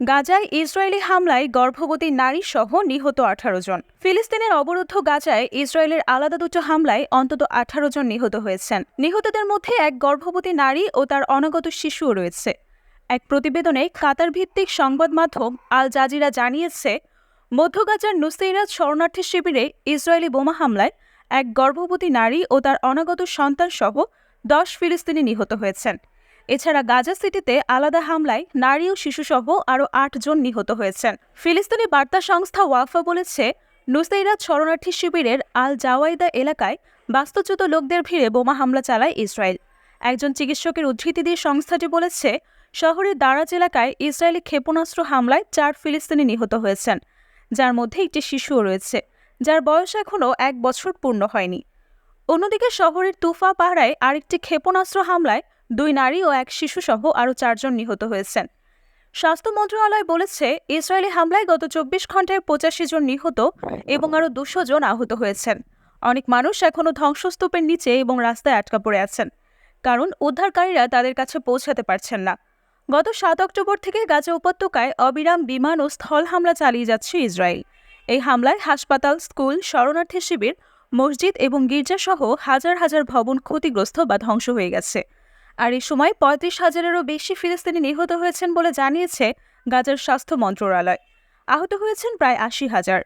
গাজায় ইসরায়েলি হামলায় গর্ভবতী নারী সহ নিহত আঠারো জন। ফিলিস্তিনের অবরুদ্ধ গাজায় ইসরায়েলের আলাদা দুটো হামলায় অন্তত আঠারো জন নিহত হয়েছেন। নিহতদের মধ্যে এক গর্ভবতী নারী ও তার অনাগত শিশুও রয়েছে। এক প্রতিবেদনে কাতার ভিত্তিক সংবাদ মাধ্যম আল জাজিরা জানিয়েছে, মধ্য গাজার নুসেইরাত শরণার্থী শিবিরে ইসরায়েলি বোমা হামলায় এক গর্ভবতী নারী ও তার অনাগত সন্তান সহ দশ ফিলিস্তিনি নিহত হয়েছেন। এছাড়া গাজা সিটিতে আলাদা হামলায় নারী ও শিশুসহ আরও জন নিহত হয়েছেন। ফিলিস্তিনি বার্তা সংস্থা ওয়াফা বলেছে, নুসেইরাত শরণার্থী শিবিরের আল জাওয়াইদা এলাকায় বাস্তুচ্যুত লোকদের ভিড়ে বোমা হামলা চালায় ইসরায়েল। একজন চিকিৎসকের উদ্ধৃতি দিয়ে সংস্থাটি বলেছে, শহরের দারাজ এলাকায় ইসরায়েলি ক্ষেপণাস্ত্র হামলায় চার ফিলিস্তিনি নিহত হয়েছেন। যার মধ্যে একটি শিশুও রয়েছে, যার বয়স এখনও এক বছর পূর্ণ হয়নি। অন্যদিকে শহরের তুফা পাহাড়ায় আরেকটি ক্ষেপণাস্ত্র হামলায় দুই নারী ও এক শিশুসহ আরও চারজন নিহত হয়েছেন। স্বাস্থ্য মন্ত্রণালয় বলেছে, ইসরায়েলি হামলায় গত চব্বিশ ঘন্টায় পঁচাশি জন নিহত এবং আরও দুশো জন আহত হয়েছেন। অনেক মানুষ এখনও ধ্বংসস্তূপের নিচে এবং রাস্তায় আটকা পড়ে আছেন, কারণ উদ্ধারকারীরা তাদের কাছে পৌঁছাতে পারছেন না। গত সাত অক্টোবর থেকে গাজা উপত্যকায় অবিরাম বিমান ও স্থল হামলা চালিয়ে যাচ্ছে ইসরায়েল। এই হামলায় হাসপাতাল, স্কুল, শরণার্থী শিবির, মসজিদ এবং গির্জাসহ হাজার হাজার ভবন ক্ষতিগ্রস্ত বা ধ্বংস হয়ে গেছে। আর এই সময় পঁয়ত্রিশ হাজারেরও বেশি ফিলিস্তিনি নিহত হয়েছেন বলে জানিয়েছে গাজার স্বাস্থ্য মন্ত্রণালয়। আহত হয়েছেন প্রায় আশি হাজার।